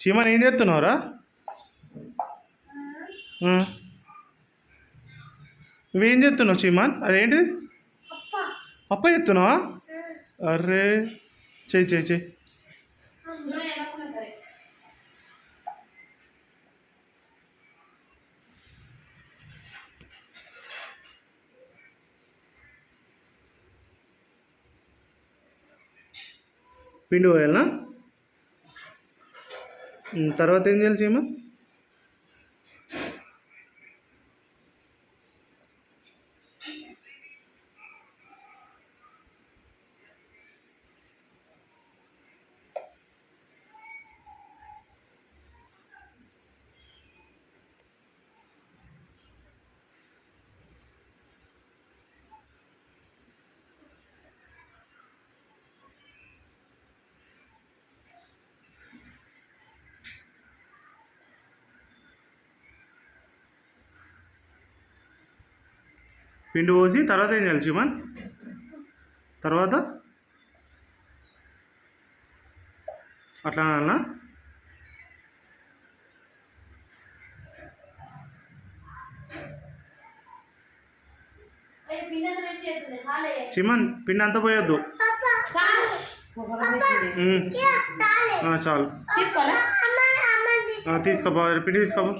చీమని ఏం చేస్తున్నావురా. నువ్వేం చేస్తున్నావు చీమాన్ అదేంటిది పప్ప చేస్తున్నావా? అర్రే చెయ్యి చెయ్యి చెయ్యి పిండి పోయాలనా? తర్వాత ఏం చేయాలి చీమ పిండి పోసి తర్వాత ఏం చేయాలి చీమన్ తర్వాత అట్లా అన్నా. చిమన్ పిండి అంతా పోయొద్దు. చాలు. తీసుకోపో పిండి తీసుకోపో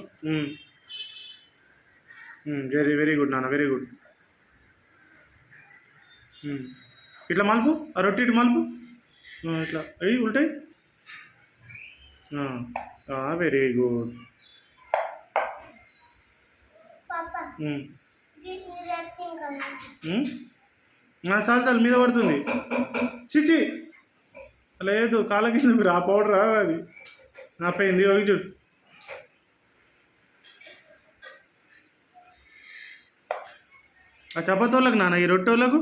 వెరీ వెరీ గుడ్ నాన్న వెరీ గుడ్. ఇట్లా మలుపు? ఆ రొట్టి ఇటు మలుపు? ఇట్లా. అయ్యి ఉల్టాయి వెరీ గుడ్ చాలు చాలు మీద పడుతుంది. చిచి లేదు కాళ్ళ కింద మీరు ఆ పౌడర్ అది. నా పోయింది ఒకటి చూడు. ఆ చపాతోళ్ళకి నాన్న ఈ రొట్టెలకు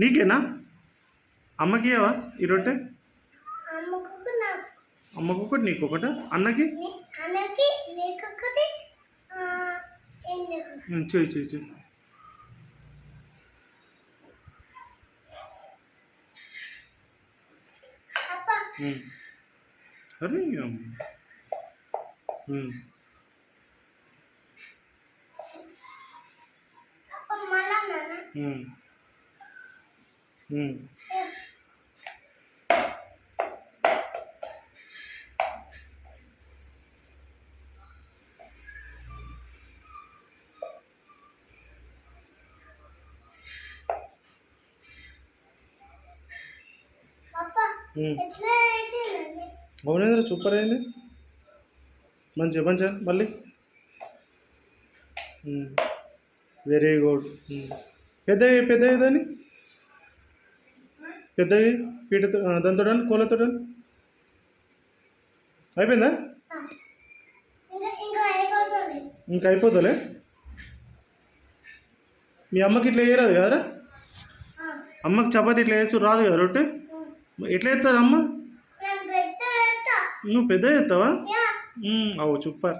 నీకేనా అమ్మకి ఇవ్వవా ఈ రొట్టె అమ్మకు ఒకటి నీకు ఒకట అన్నకి అన్నకి నీకొకటి ఉమ్, చెయ్యి చెయ్యి చెయ్యి అప్ప ఉమ్. అరే అమ్మ. ఉమ్. అప్ప మళ్ళా నాన్న ఉమ్. ఉమ్. అప్ప ఉమ్. ఎట్లా అయితేనండి అవునేంద్ర సూపర్ అయింది. మంచిగా మంచిగా మళ్ళీ. వెరీ గుడ్ పెద్దవి పెద్దవి దాన్ని పెద్దవి పీటతో దాంతో కోలతో అయిపోయిందా? ఇంకా అయిపోతలే? మీ అమ్మకి ఇట్లా వేయరాదు కదరా? అమ్మకి చపాతి ఇట్లా వేసు రాదు కదా రొట్టె? ఎట్లా వేస్తారు అమ్మ? నువ్వు పెద్ద చేస్తావా? అవు సూపర్.